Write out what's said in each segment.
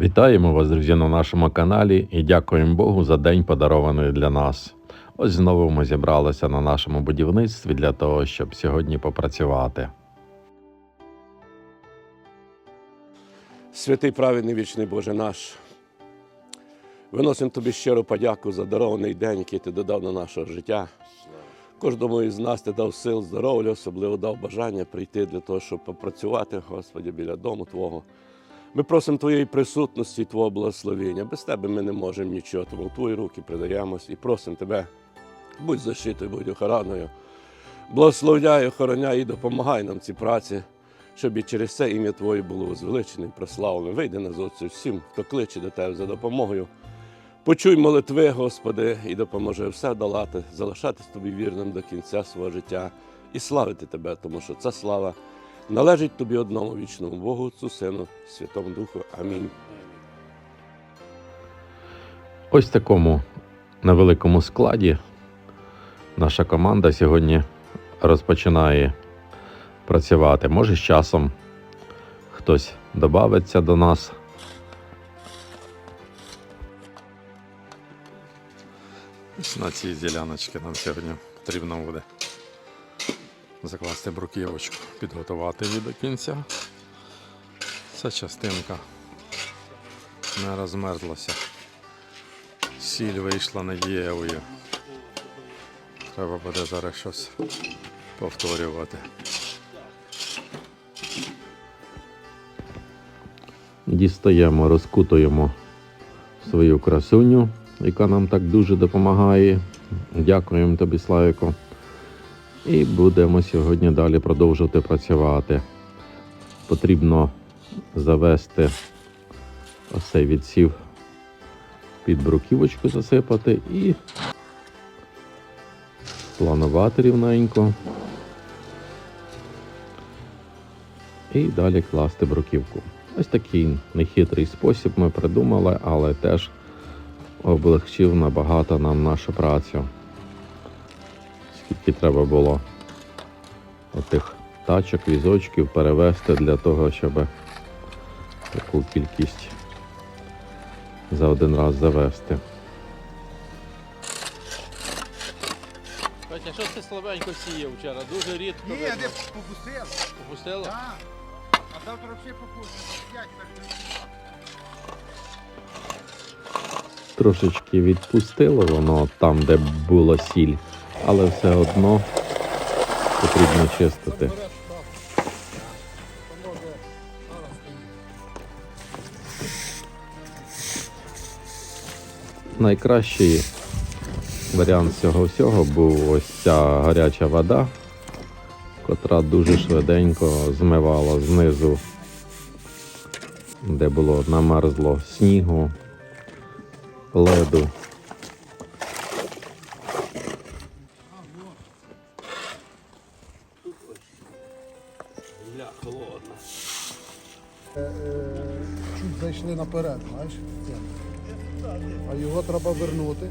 Вітаємо вас, друзі, на нашому каналі і дякуємо Богу за день, подарований для нас. Ось знову ми зібралися на нашому будівництві для того, щоб сьогодні попрацювати. Святий праведний вічний Боже наш. Виносимо тобі щиру подяку за дарований день, який ти додав на наше життя. Кожному із нас ти дав сил, здоров'я, особливо дав бажання прийти для того, щоб попрацювати, Господі, біля дому Твого. Ми просимо Твоєї присутності, Твого благословення. Без Тебе ми не можемо нічого, тому в Твої руки придаємось і просимо Тебе, будь защитою, будь охороною. Благословляй, охороняй і допомагай нам в цій праці, щоб і через це ім'я Твоє було возвеличене і прославлене. Вийди на зоцю всім, хто кличе до Тебе за допомогою. Почуй молитви, Господи, і допоможи все долати, залишатись тобі вірним до кінця свого життя і славити Тебе, тому що ця слава належить тобі одному вічному Богу, Отцю, Сину, Святому Духу. Амінь. Ось такому невеликому складі наша команда сьогодні розпочинає працювати. Може, з часом хтось додається до нас. На цій діляночці нам сьогодні потрібно буде закласти бруківочку, підготувати її до кінця. Ця частинка не розмерзлася. Сіль вийшла надієвою. Треба буде зараз щось повторювати. Дістаємо, розкутуємо свою красуню, яка нам так дуже допомагає. Дякуємо тобі, Славіко. І будемо сьогодні далі продовжувати працювати. Потрібно завести ось цей відсів під бруківочку засипати і планувати рівненько. І далі класти бруківку. Ось такий нехитрий спосіб ми придумали, але теж облегчив набагато нам нашу працю. Скільки треба було отих тачок, візочків перевезти для того, щоб таку кількість за один раз завести. Батя, що ти слабенько сіяв вчора? Дуже рідко. Ні, видно. де попустив. Попустило? Так. А завтра взагалі так? Трошечки відпустило воно там, де була сіль, але все одно потрібно чистити. Найкращий варіант цього всього був ось ця гаряча вода, котра дуже швиденько змивала знизу, де було намерзло снігу, леду. Наперед, знаєш? А його треба вернути.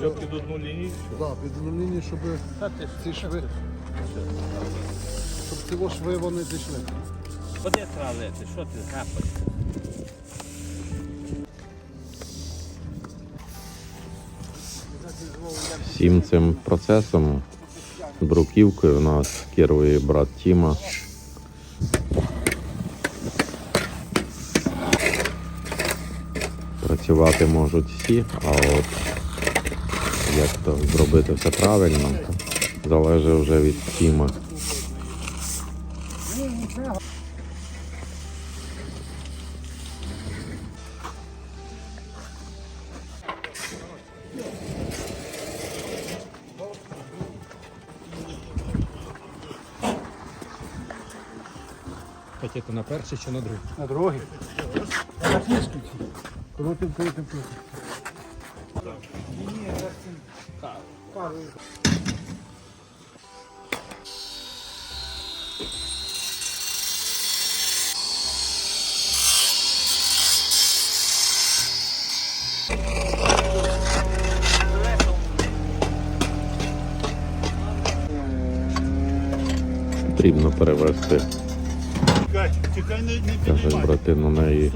Щоб під одну лінію. Да, під одну лінію, щоб ці шви. Щоб ці шви вони зійшли. Куди тралити? Що ти гапаєш? Всім цим процесом бруківкою у нас керує брат Тіма. Працювати можуть всі, а от як то зробити все правильно, то залежить вже від Тіма. Пакети на перший чи на другий? На другий. Крутим, крутим, крутим. Потрібно перевести Кать, чекай, не, не Кажуть, брати, на неї.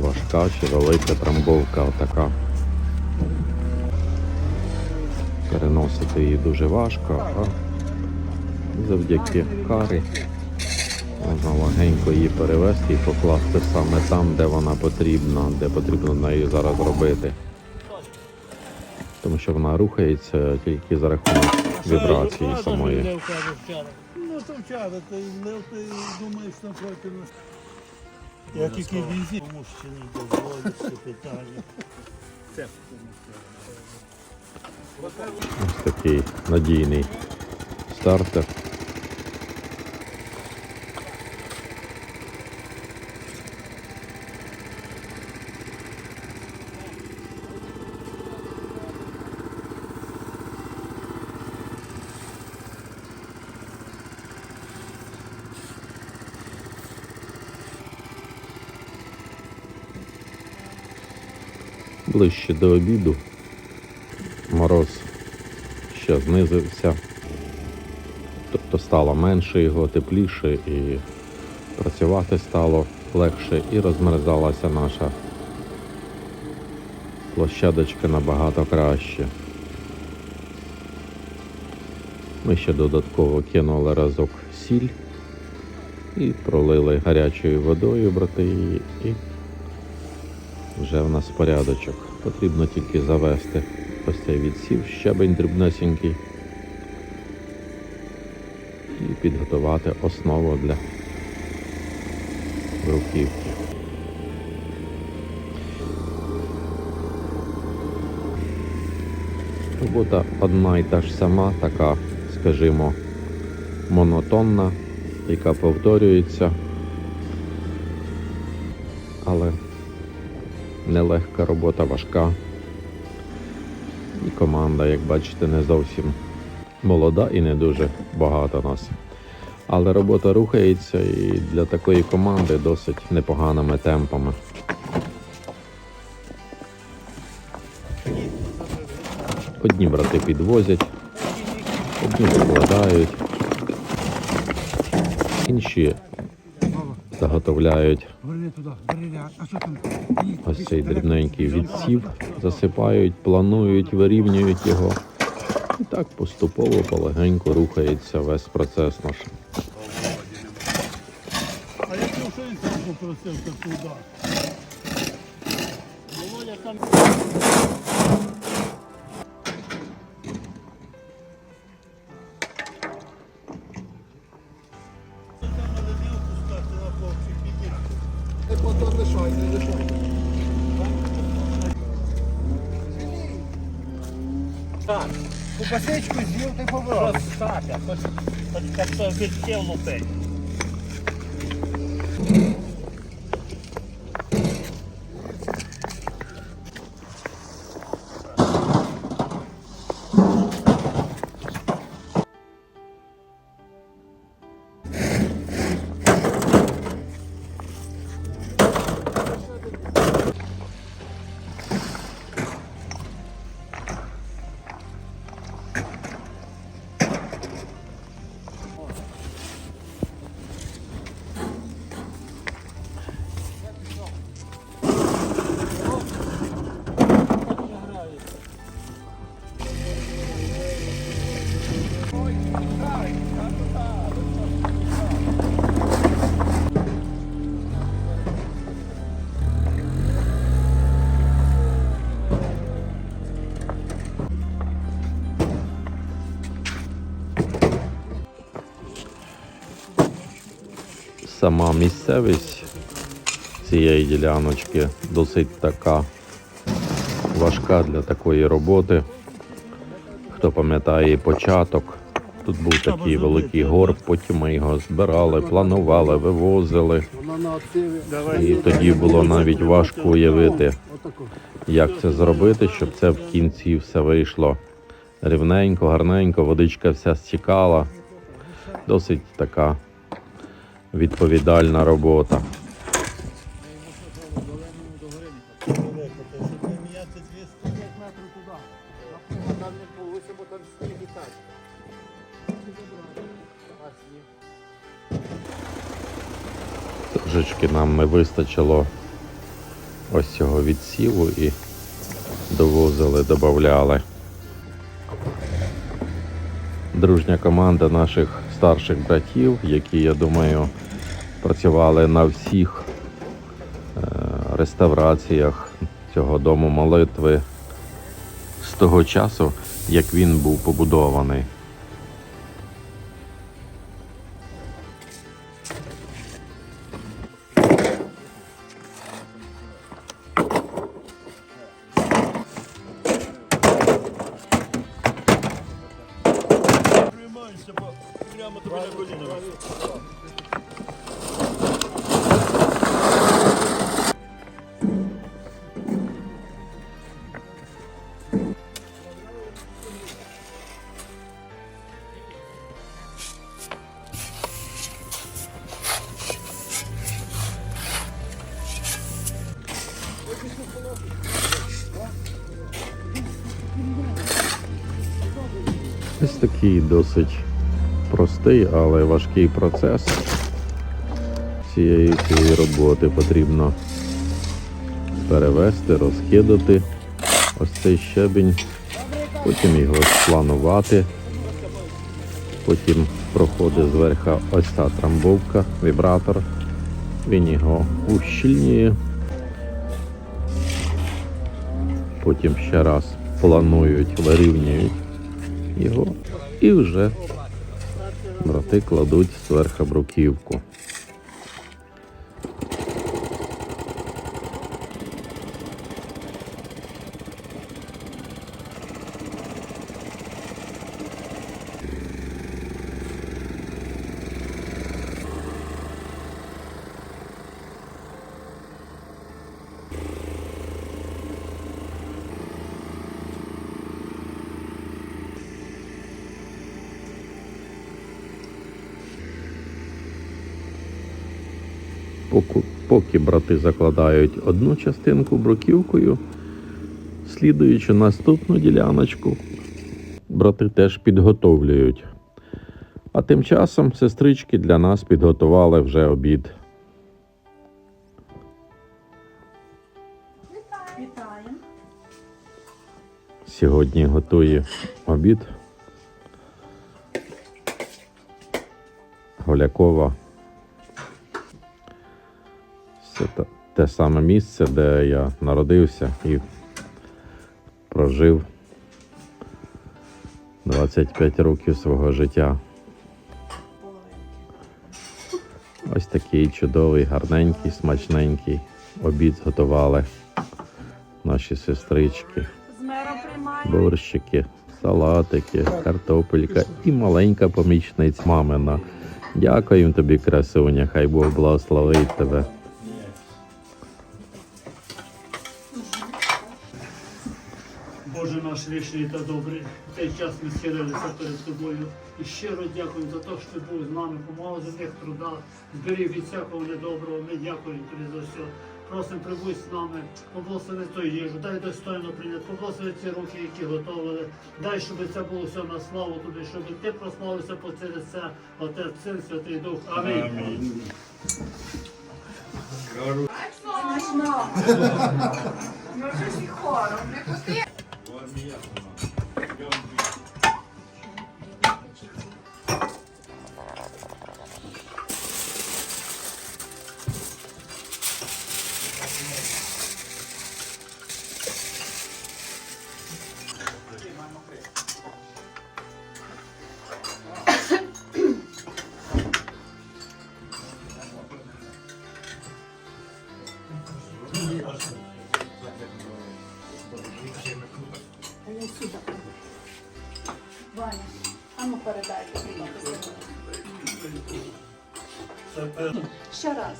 Важка чи велика трамбовка така. Переносити її дуже важко, а завдяки карі можна легенько її перевезти і покласти саме там, де вона потрібна, де потрібно неї зараз робити. Тому що вона рухається тільки за рахунок вібрації самої. Ну, то вчора, ти думаєш напроти нас. Я тільки візит, тому що не дозволить це питання. Ось такий надійний стартер. Ближче до обіду мороз ще знизився, тобто стало менше його, тепліше і працювати стало легше і розмерзалася наша площадочка набагато краще. Ми ще додатково кинули разок сіль і пролили гарячою водою, брати її, і вже в нас порядочок. Потрібно тільки завести ось цей відсів, щебень дрібнесенький. І підготувати основу для бруківки. Робота одна і та ж сама, така, скажімо, монотонна, яка повторюється. Але нелегка робота, важка. І команда, як бачите, не зовсім молода і не дуже багато нас. Але робота рухається і для такої команди досить непоганими темпами. Одні брати підвозять, одні викладають, інші заготовляють туди, бери, а що там? ось цей дрібненький відсів, засипають, планують, вирівнюють його. І так поступово полегенько рухається весь процес наш. А якщо що він там попросив та туди. Passeio de tem problema. Saca, pode ficar só ver que eu não tenho. Сама місцевість цієї діляночки досить така важка для такої роботи. Хто пам'ятає початок, тут був такий великий горб, потім ми його збирали, планували, вивозили. І тоді було навіть важко уявити, як це зробити, щоб це в кінці все вийшло рівненько, гарненько, водичка вся стікала. Досить така відповідальна робота. Трошечки нам не вистачило ось цього відсіву і довозили, додавали. Дружня команда наших старших братів, які, я думаю, працювали на всіх е, реставраціях цього дому молитви з того часу, як він був побудований. Ось такий досить простий, але важкий процес цієї, цієї роботи. Потрібно перевести, розкидати ось цей щебінь, потім його спланувати, потім проходить зверху ось ця трамбовка, вібратор, він його ущільнює, потім ще раз планують, вирівнюють його і вже брати кладуть зверху бруківку. Поки, брати закладають одну частинку бруківкою, слідуючи наступну діляночку, брати теж підготовлюють. А тим часом сестрички для нас підготували вже обід. Вітаємо. Сьогодні готує обід. Голякова. Це те, саме місце, де я народився і прожив 25 років свого життя. Ось такий чудовий, гарненький, смачненький обід зготували наші сестрички борщики, салатики, картопелька і маленька помічниця мамина. Дякуємо тобі, красуня, хай Бог благословить тебе. Наш вічний та добрий, в цей час ми схилилися перед тобою. І щиро дякуємо за те, що ти був з нами, помагав за них труда, зберіг від всякого недоброго. Ми дякуємо тобі за все. Просимо прибудь з нами, поблагослови ту їжу, дай достойно прийняти, поблагослови ці руки, які готували. Дай, щоб це було все на славу тобі, щоб ти прославився по через це, Отець, Син, Святий Дух. Амінь. Смачно. А ну передай. Ще раз.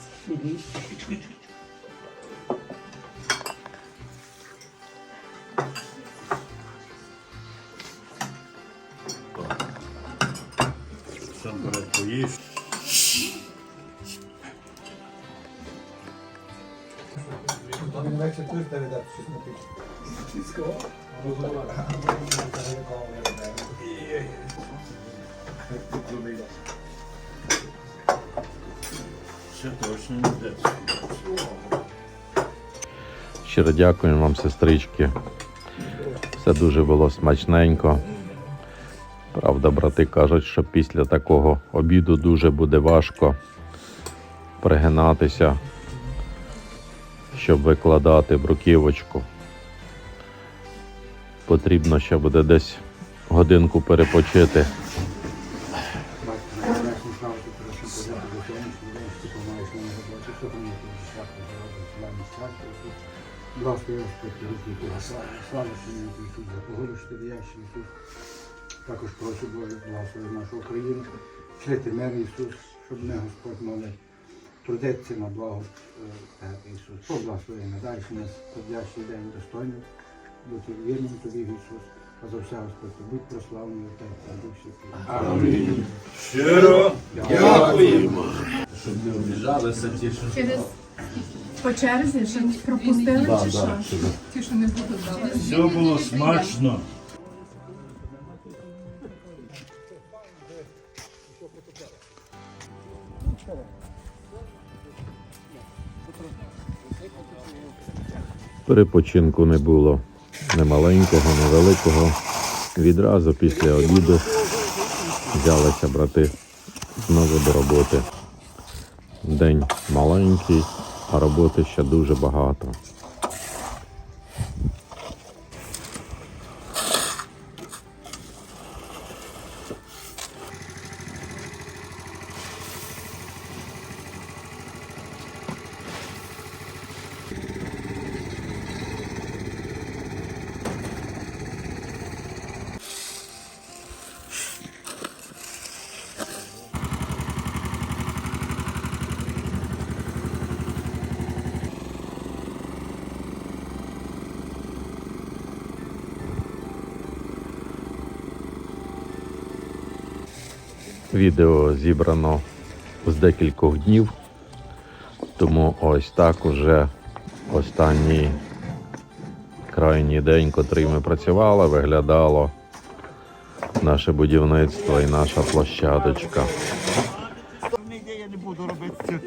Щиро дякуємо вам, сестрички. Все дуже було смачненько. Правда, брати кажуть, що після такого обіду дуже буде важко пригинатися, щоб викладати бруківочку. Потрібно ще буде десь годинку перепочити. Слава, слава Тобі, Ісус, за погоду, що ти Ісус. Також прошу Боже, благослови нашу Україну, шлити мир, Ісус, щоб ми, Господь, могли трудитися на благо Тебе, Ісус. Поблагослови надалі нас подящий день достойно, бути вірним Тобі, Ісус. А за все, Господь, будь прославлений Отець та Дух Святий. Амінь. Щиро дякуємо. Щоб не обіжалися ті, що Через по черзі, що пропустили чи що? Ті, що не будуть дали. все було смачно. Перепочинку не було ні маленького, ні великого. Відразу після обіду взялися брати знову до роботи. День маленький, а роботи ще дуже багато. Відео зібрано з декількох днів, тому ось так уже останній крайній день, котрий ми працювали, виглядало наше будівництво і наша площадочка. я не буду робити.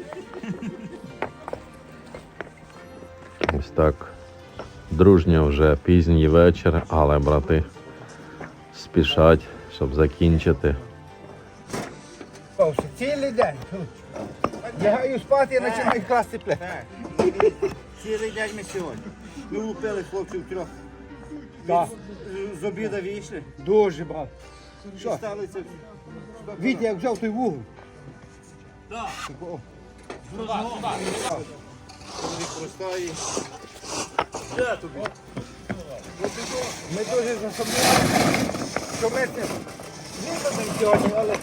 Ось так. Дружньо вже пізній вечір, але брати спішать, щоб закінчити. Пався, Цілий день. Лягаю спати і починаю класти плет. Цілий день ми сьогодні. Ми лупили хлопців трьох. Так. З- З обіда вийшли. Дуже багато. Що? Стали це. Вітя, як взяв той вугол. Простої. Ми дуже засобляємо, що ми це виконаємо сьогодні, але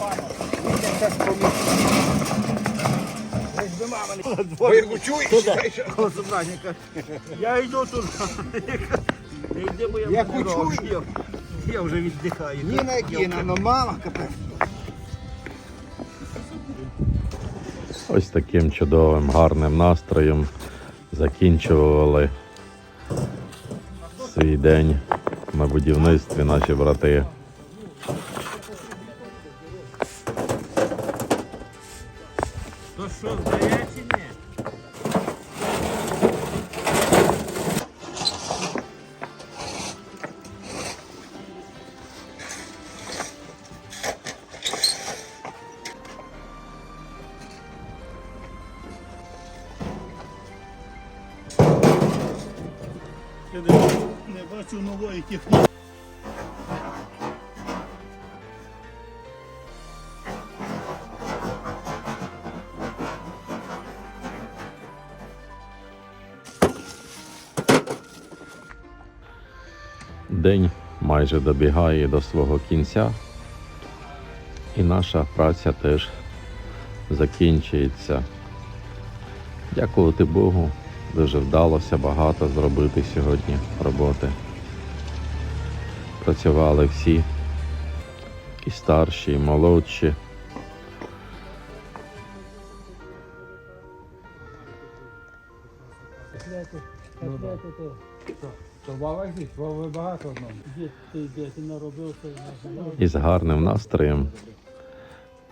Я йду тут. Я робити. Я вже віддихаю. Ніна Якіна, ну мама капець. Ось таким чудовим, гарним настроєм закінчували свій день на будівництві наші брати. Я не, бачу нової техніки. День майже добігає до свого кінця, і наша праця теж закінчується. Дякувати Богу, дуже вдалося багато зробити сьогодні роботи. Працювали всі, і старші, і молодші. Де ти і з гарним настроєм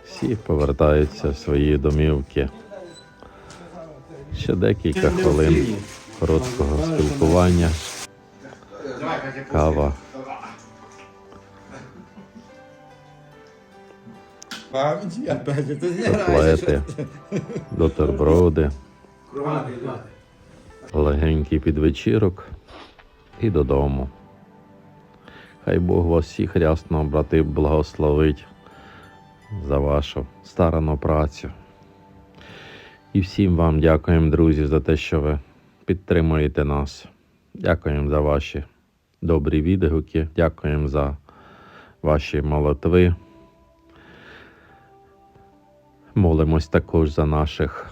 всі повертаються в свої домівки. Ще декілька хвилин короткого спілкування. Кава. котлети, бутерброди, легенький підвечірок і додому. Хай Бог вас всіх рясно, брати, благословить за вашу старану працю. І всім вам дякуємо, друзі, за те, що ви підтримуєте нас. Дякуємо за ваші добрі відгуки, дякуємо за ваші молитви. Молимось також за наших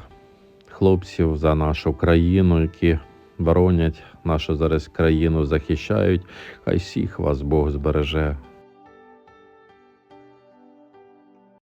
хлопців, за нашу країну, які боронять нашу зараз країну, захищають. Хай всіх вас Бог збереже